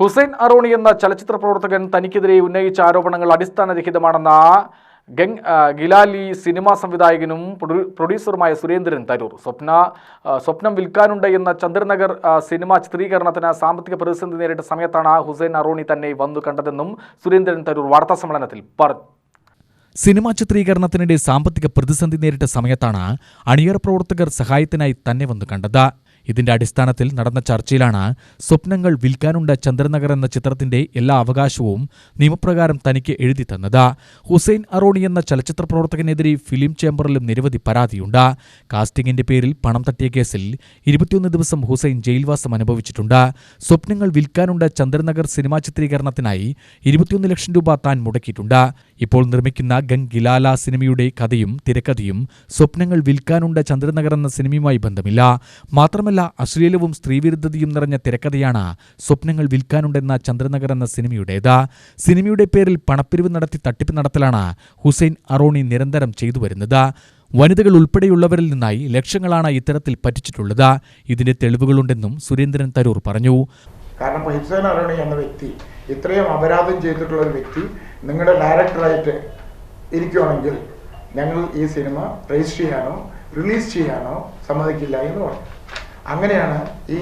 ഹുസൈൻ അറോണി എന്ന ചലച്ചിത്ര പ്രവർത്തകൻ തനിക്കെതിരെ ഉന്നയിച്ച ആരോപണങ്ങൾ അടിസ്ഥാനരഹിതമാണെന്ന ഗംഗ് ഗിലാലി സിനിമാ സംവിധായകനും പ്രൊഡ്യൂ- പ്രൊഡ്യൂസറുമായ സുരേന്ദ്രൻ തരൂർ. സ്വപ്ന സ്വപ്നം വിൽക്കാനുണ്ട് എന്ന ചന്ദ്രനഗർ സിനിമ ചിത്രീകരണത്തിന് സാമ്പത്തിക പ്രതിസന്ധി നേരിട്ട സമയത്താണ് ഹുസൈൻ അറോണി തന്നെ വന്നു കണ്ടതെന്നും സുരേന്ദ്രൻ തരൂർ വാർത്താ സമ്മേളനത്തിൽ പറഞ്ഞു. സിനിമാ ചിത്രീകരണത്തിനിടെ സാമ്പത്തിക പ്രതിസന്ധി നേരിട്ട സമയത്താണ് അണിയറ പ്രവർത്തകർ സഹായത്തിനായി തന്നെ വന്നു കണ്ടത്. ഇതിന്റെ അടിസ്ഥാനത്തിൽ നടന്ന ചർച്ചയിലാണ് സ്വപ്നങ്ങൾ വിൽക്കാനുണ്ട് ചന്ദ്രനഗർ എന്ന ചിത്രത്തിന്റെ എല്ലാ അവകാശവും നിയമപ്രകാരം തനിക്ക് എഴുതി തന്നത്. ഹുസൈൻ അറോണി എന്ന ചലച്ചിത്ര പ്രവർത്തകനെതിരെ ഫിലിം ചേംബറിലും നിരവധി പരാതിയുണ്ട്. കാസ്റ്റിംഗിന്റെ പേരിൽ പണം തട്ടിയ കേസിൽ ഇരുപത്തിയൊന്ന് ദിവസം ഹുസൈൻ ജയിൽവാസം അനുഭവിച്ചിട്ടുണ്ട്. സ്വപ്നങ്ങൾ വിൽക്കാനുണ്ട് ചന്ദ്രനഗർ സിനിമാ ചിത്രീകരണത്തിനായി ഇരുപത്തിയൊന്ന് ലക്ഷം രൂപ താൻ മുടക്കിയിട്ടുണ്ട്. ഇപ്പോൾ നിർമ്മിക്കുന്ന ഗംഗ് ഗിലാല സിനിമയുടെ കഥയും തിരക്കഥയും സ്വപ്നങ്ങൾ വിൽക്കാനുണ്ട് ചന്ദ്രനഗർ എന്ന സിനിമയുമായി ബന്ധമില്ല. മാത്രമല്ല അശ്ലീലവും സ്ത്രീവിരുദ്ധതയും നിറഞ്ഞ തിരക്കഥയാണ് സ്വപ്നങ്ങൾ വിൽക്കാനുണ്ടെന്ന ചന്ദ്രനഗർ എന്ന സിനിമയുടേത്. സിനിമയുടെ പേരിൽ പണപ്പിരിവ് നടത്തി തട്ടിപ്പ് നടത്തലാണ് ഹുസൈൻ അറോണി നിരന്തരം ചെയ്തു വരുന്നത്. വനിതകൾ ഉൾപ്പെടെയുള്ളവരിൽ നിന്നായി ലക്ഷങ്ങളാണ് ഇത്തരത്തിൽ പറ്റിച്ചിട്ടുള്ളത്. ഇതിന്റെ തെളിവുകളുണ്ടെന്നും സുരേന്ദ്രൻ തരൂർ പറഞ്ഞു. കാരണം ഹുസൈൻ അറോണി എന്ന വ്യക്തി ഇത്രയും അപരാധം ചെയ്തിട്ടുള്ള ഒരു വ്യക്തി നിങ്ങളുടെ ഡയറക്ടറായിട്ട് ഇരിക്കുകയാണെങ്കിൽ ഞങ്ങൾ ഈ സിനിമ രജിസ്റ്റർ ചെയ്യാനോ റിലീസ് ചെയ്യാനോ സമ്മതിക്കില്ല എന്ന് പറഞ്ഞു. അങ്ങനെയാണ് ഈ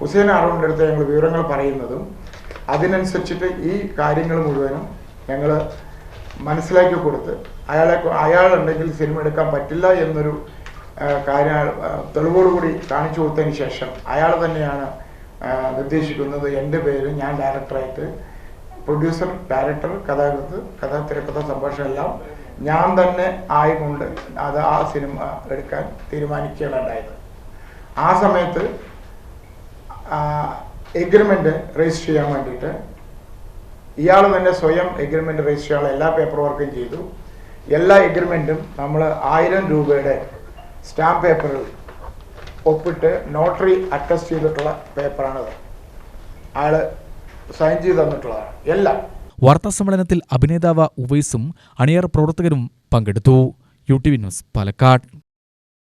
ഹുസൈൻ ആറോണിന്റെ അടുത്ത് ഞങ്ങൾ വിവരങ്ങൾ പറയുന്നതും അതിനനുസരിച്ചിട്ട് ഈ കാര്യങ്ങൾ മുഴുവനും ഞങ്ങൾ മനസ്സിലാക്കി കൊടുത്ത് അയാളെ അയാളുണ്ടെങ്കിൽ സിനിമ എടുക്കാൻ പറ്റില്ല എന്നൊരു കാര്യ തെളിവോടുകൂടി കാണിച്ചു കൊടുത്തതിന് ശേഷം അയാൾ തന്നെയാണ് നിർദ്ദേശിക്കുന്നത്. എന്റെ പേര് ഞാൻ ഡയറക്ടറായിട്ട് പ്രൊഡ്യൂസർ ഡയറക്ടർ കഥാകൃത്ത് കഥ തിരക്കഥ സംഭാഷണം എല്ലാം ഞാൻ തന്നെ ആയിക്കൊണ്ട് അത് ആ സിനിമ എടുക്കാൻ തീരുമാനിക്കുകയാണ് ഉണ്ടായത്. ആ സമയത്ത് എഗ്രിമെന്റ് രജിസ്റ്റർ ചെയ്യാൻ വേണ്ടിയിട്ട് ഇയാൾ തന്നെ സ്വയം എഗ്രിമെന്റ് രജിസ്റ്റർ ചെയ്യാനുള്ള എല്ലാ പേപ്പർ വർക്കും ചെയ്തു. എല്ലാ എഗ്രിമെന്റും നമ്മൾ ആയിരം രൂപയുടെ സ്റ്റാമ്പ് പേപ്പറിൽ ഒപ്പിട്ട് നോട്ടറി അറ്റസ്റ്റ് ചെയ്തിട്ടുള്ള പേപ്പറാണത് അയാൾ സൈൻ ചെയ്ത് തന്നിട്ടുള്ളതാണ്. എല്ലാം. വാർത്താസമ്മേളനത്തിൽ അഭിനേതാവ് ഉവൈസും അണിയറ പ്രവർത്തകരും പങ്കെടുത്തു. U T V news Palakkad.